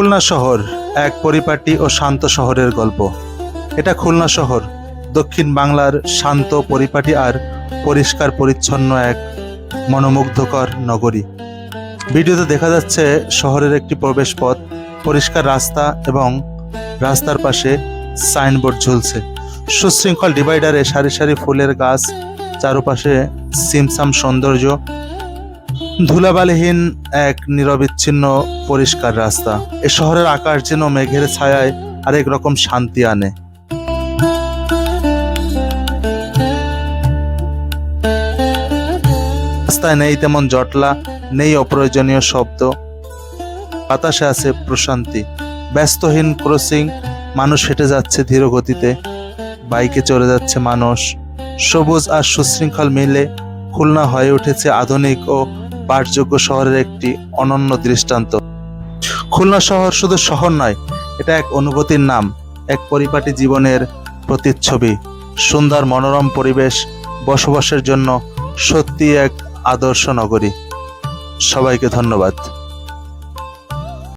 খুলনা শহর এক পরিপাটি ও শান্ত শহরের গল্প। এটা খুলনা শহর, দক্ষিণ বাংলার শান্ত, পরিপাটি আর পরিষ্কার, পরিচ্ছন্ন এক মনোমুগ্ধকর নগরী। ভিডিওতে দেখা যাচ্ছে শহরের একটি প্রবেশপথ, পরিষ্কার রাস্তা এবং রাস্তার পাশে সাইনবোর্ড ঝুলছে। সুশৃঙ্খল ডিভাইডারে সারি সারি ফুলের গাছ, চারপাশে সিমসাম সৌন্দর্য ধুলাবালিহীন এক নিরবিচ্ছিন্ন পরিষ্কার রাস্তা। এ শহরের আকাশ যেন মেঘের ছায়ায় আরেক রকম শান্তি আনে। রাস্তায় নেই তেমন জটলা, নেই অপ্রয়োজনীয় শব্দ। বাতাসে আছে প্রশান্তি। ব্যস্তহীন ক্রসিং, মানুষ হেঁটে যাচ্ছে ধীর গতিতে। বাইকে চলে যাচ্ছে মানুষ। সবুজ আর সুশৃঙ্খল মিলে খুলনা হয়ে উঠেছে আধুনিক ও পাঠযোগ্য শহরের একটি অনন্য দৃষ্টান্ত। খুলনা শহর শুধু শহর নয়, এটা এক অনুভূতির নাম, এক পরিপাটি জীবনের প্রতিচ্ছবি। সুন্দর মনোরম পরিবেশ, বসবাসের জন্য সত্যি এক আদর্শ নগরী। সবাইকে ধন্যবাদ।